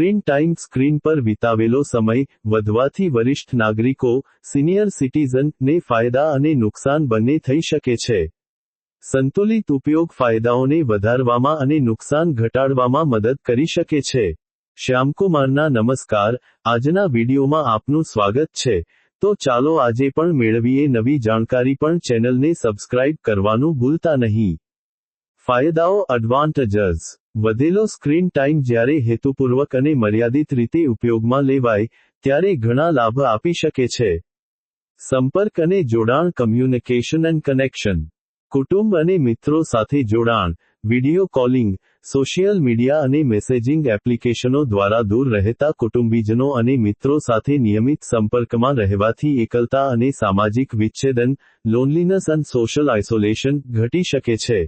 Screen time screen પર વિતાવેલો સમય વધવાથી વરિષ્ઠ નાગરિકો, સિનિયર સિટીઝન ને ફાયદા અને નુકસાન બંને થઈ શકે છે. સંતુલિત ઉપયોગ ફાયદાઓને વધારવામાં અને નુકસાન ઘટાડવામાં મદદ કરી શકે છે. શ્યામકુમારના નમસ્કાર. આજના વિડીયોમાં આપનું સ્વાગત છે. તો ચાલો આજે પણ મેળવીએ નવી જાણકારી પણ ચેનલને સબસ્ક્રાઇબ કરવાનું ભૂલતા નહીં. ફાયદાઓ એડવાન્ટેજસ વધેલો સ્ક્રીન ટાઈમ જ્યારે હેતુપૂર્વક અને મર્યાદિત રીતે ઉપયોગમાં લેવાય, ત્યારે ઘણા લાભ આપી શકે છે. સંપર્ક અને જોડાણ કમ્યુનિકેશન એન્ડ કનેક્શન કુટુંબ અને મિત્રો સાથે જોડાણ વિડિયો કોલિંગ સોશિયલ મીડિયા અને મેસેજિંગ એપ્લિકેશનો દ્વારા દૂર રહેતા કુટુંબીજનો અને મિત્રો સાથે નિયમિત સંપર્કમાં રહેવાથી એકલતા અને સામાજિક વિચ્છેદન લોનલીનેસ અને સોશિયલ આઇસોલેશન ઘટી શકે છે.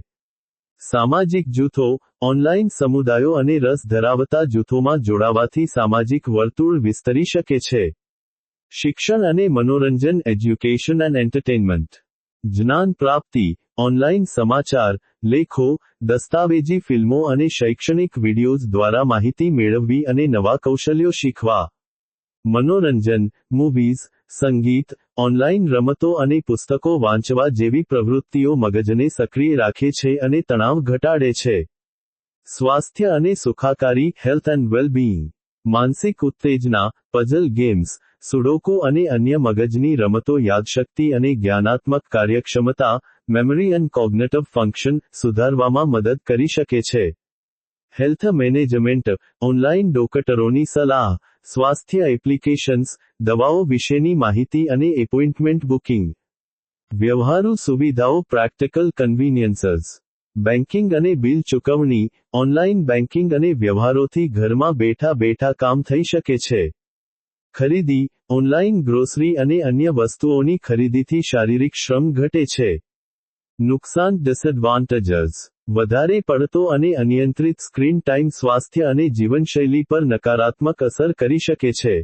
સામાજિક જૂથો, ઓનલાઈન સમુદાયો અને રસ ધરાવતા જૂથોમાં જોડાવાથી સામાજિક વર્તુળ વિસ્તરી શકે છે. શિક્ષણ અને મનોરંજન, એજ્યુકેશન એન્ડ એન્ટરટેનમેન્ટ જ્ઞાન પ્રાપ્તિ, ઓનલાઈન સમાચાર, લેખો, દસ્તાવેજી ફિલ્મો અને શૈક્ષણિક વિડીયોઝ દ્વારા માહિતી મેળવવી અને નવા કૌશલ્યો શીખવા. મનોરંજન, મૂવીઝ સંગીત, ઓનલાઈન રમતો અને પુસ્તકો વાંચવા જેવી પ્રવૃત્તિઓ મગજને સક્રિય રાખે છે અને તણાવ ઘટાડે છે. સ્વાસ્થ્ય અને સુખાકારી, હેલ્થ એન્ડ વેલબીઇંગ માનસિક ઉત્તેજના, પઝલ ગેમ્સ, સુડોકો અને અન્ય મગજની રમતો યાદશક્તિ અને જ્ઞાનાત્મક કાર્યક્ષમતા, મેમરી એન્ડ કોગ્નેટિવ ફંક્શન સુધારવામાં મદદ કરી શકે છે. હેલ્થ મેનેજમેન્ટ ઓનલાઇન ડોક્ટરોની સલાહ સ્વાસ્થ્ય એપ્લિકેશન્સ, દવાઓ વિશેની માહિતી અને એપોઇન્ટમેન્ટ બુકિંગ. વ્યવહારુ સુવિધાઓ પ્રેક્ટિકલ કન્વીનિયન્સીસ. બેન્કિંગ અને બિલ ચૂકવણી, ઓનલાઇન બેન્કિંગ અને વ્યવહારોથી ઘરમાં બેઠા બેઠા કામ થઈ શકે છે. ખરીદી, ઓનલાઇન ગ્રોસરી અને અન્ય વસ્તુઓની ખરીદીથી શારીરિક શ્રમ ઘટે છે. નુકસાન ડિસએડવાન્ટેજીસ વધારે પડતો અને અનિયંત્રિત સ્ક્રીન ટાઈમ સ્વાસ્થ્ય અને જીવનશૈલી પર નકારાત્મક અસર કરી શકે છે.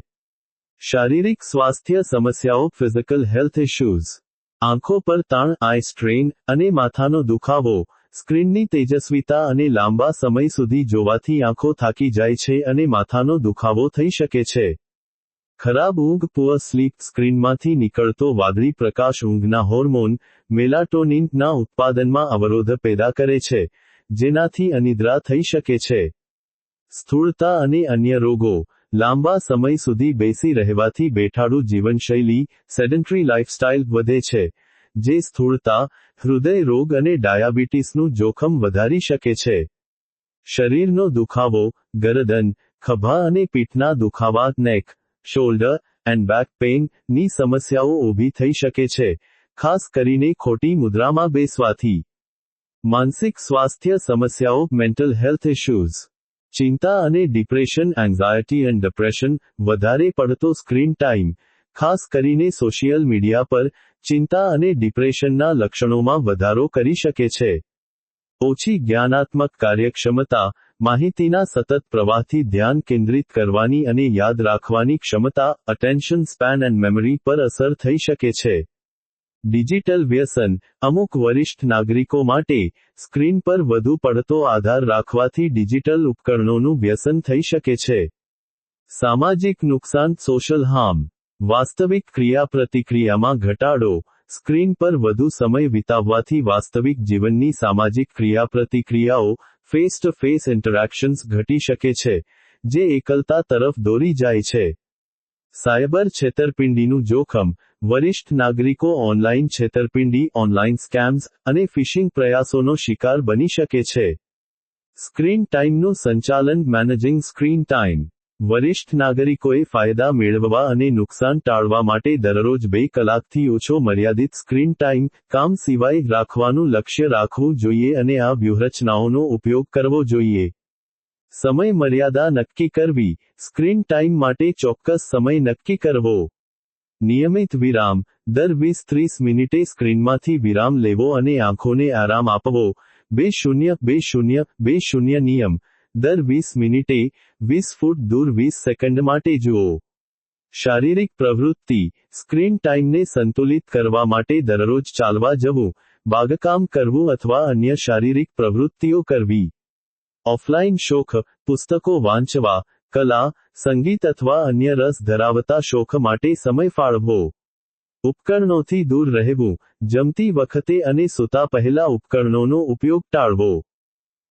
શારીરિક સ્વાસ્થ્ય સમસ્યાઓ ફિઝિકલ હેલ્થ ઇશ્યુઝ આંખો પર તાણ આઈ સ્ટ્રેન અને માથાનો દુખાવો. સ્ક્રીનની તેજસ્વીતા અને લાંબા સમય સુધી જોવાથી આંખો થાકી જાય છે અને માથાનો દુખાવો થઈ શકે છે. ખરાબ ઊંઘ પુઅર સ્લીપ સ્ક્રીનમાંથી નીકળતો વાદળી પ્રકાશ ઊંઘના હોર્મોન મેલાટોનિનના ઉત્પાદનમાં અવરોધ પેદા કરે છે, જેનાથી અનિદ્રા થઈ શકે છે. સ્થૂળતા અને અન્ય રોગો લાંબા સમય સુધી બેસી રહેવાથી બેઠાડું જીવનશૈલી સેડન્ટરી લાઇફસ્ટાઇલ વધે છે, જે સ્થૂળતા, હૃદય રોગ અને ડાયાબિટીસનું જોખમ વધારી શકે છે. શરીરનો દુખાવો, ગરદન, ખભા અને પીઠના દુખાવા નેક શોલ્ડર એન્ડ બેક પેઇનની સમસ્યાઓ ઊભી થઈ શકે છે, ખાસ કરીને ખોટી મુદ્રામાં બેસવાથી. માનસિક સ્વાસ્થ્ય સમસ્યાઓ મેન્ટલ હેલ્થ ઇશ્યુઝ ચિંતા અને ડિપ્રેશન એન્ઝાયટી એન્ડ ડિપ્રેશન વધારે પડતો સ્ક્રીન ટાઈમ ખાસ કરીને સોશિયલ મીડિયા પર ચિંતા અને ડિપ્રેશનના લક્ષણોમાં વધારો કરી શકે છે. ઓછી જ્ઞાનાત્મક કાર્યક્ષમતા માહિતીના સતત પ્રવાહથી ધ્યાન કેન્દ્રિત કરવાની અને યાદ રાખવાની ક્ષમતા અટેન્શન સ્પેન એન્ડ મેમરી પર અસર થઈ શકે છે. ડિજિટલ વ્યસન, અમુક વરિષ્ઠ નાગરિકો માટે, સ્ક્રીન પર વધુ પડતો આધાર રાખવાથી ડિજિટલ ઉપકરણોનું વ્યસન થઈ શકે છે. સામાજિક નુકસાન સોશિયલ હાર્મ વાસ્તવિક ક્રિયાપ્રતિક્રિયામાં ઘટાડો, સ્ક્રીન પર વધુ સમય વિતાવવાથી વાસ્તવિક જીવનની સામાજિક ક્રિયાપ્રતિક્રિયાઓ ફેસ ટુ ફેસ ઇન્ટરેક્શન્સ ઘટી શકે છે, જે એકલતા તરફ દોરી જાય છે. સાયબર છેતરપિંડીનું જોખમ, વરિષ્ઠ નાગરિકો ઓનલાઈન છેતરપિંડી, ઓનલાઈન સ્કેમ્સ અને ફિશિંગ પ્રયાસોનો શિકાર બની શકે છે. સ્ક્રીન ટાઈમનું સંચાલન, મેનેજિંગ સ્ક્રીન ટાઈમ. વરિષ્ઠ નાગરિકોએ ફાયદા મેળવવા અને નુકસાન ટાળવા માટે દરરોજ બે કલાકથી ઓછો મર્યાદિત સ્ક્રીન ટાઈમ કામ સિવાય રાખવાનું લક્ષ્ય રાખવું જોઈએ અને આ વ્યૂહરચનાઓનો ઉપયોગ કરવો જોઈએ. સમય મર્યાદા નક્કી કરવી. સ્ક્રીન ટાઈમ માટે ચોક્કસ સમય નક્કી કરવો. નિયમિત વિરામ. દર વીસ ત્રીસ મિનિટે સ્ક્રીનમાંથી વિરામ લેવો અને આંખોને આરામ આપવો. બે શૂન્ય બે શૂન્ય બે શૂન્ય નિયમ. દર વીસ મિનિટે વીસ ફૂટ દૂર વીસ સેકન્ડ માટે જુઓ. શારીરિક પ્રવૃત્તિ, સ્ક્રીન ટાઈમને સંતુલિત કરવા માટે દરરોજ ચાલવા જવું, બાગકામ કરવું અથવા અન્ય શારીરિક પ્રવૃત્તિઓ કરવી. ઓફલાઈન શોખ, પુસ્તકો વાંચવા, કલા, સંગીત અથવા અન્ય રસ ધરાવતા શોખ માટે સમય ફાળવો. ઉપકરણોથી દૂર રહેવું, જમતી વખતે અને સૂતા પહેલા ઉપકરણોનો ઉપયોગ ટાળવો.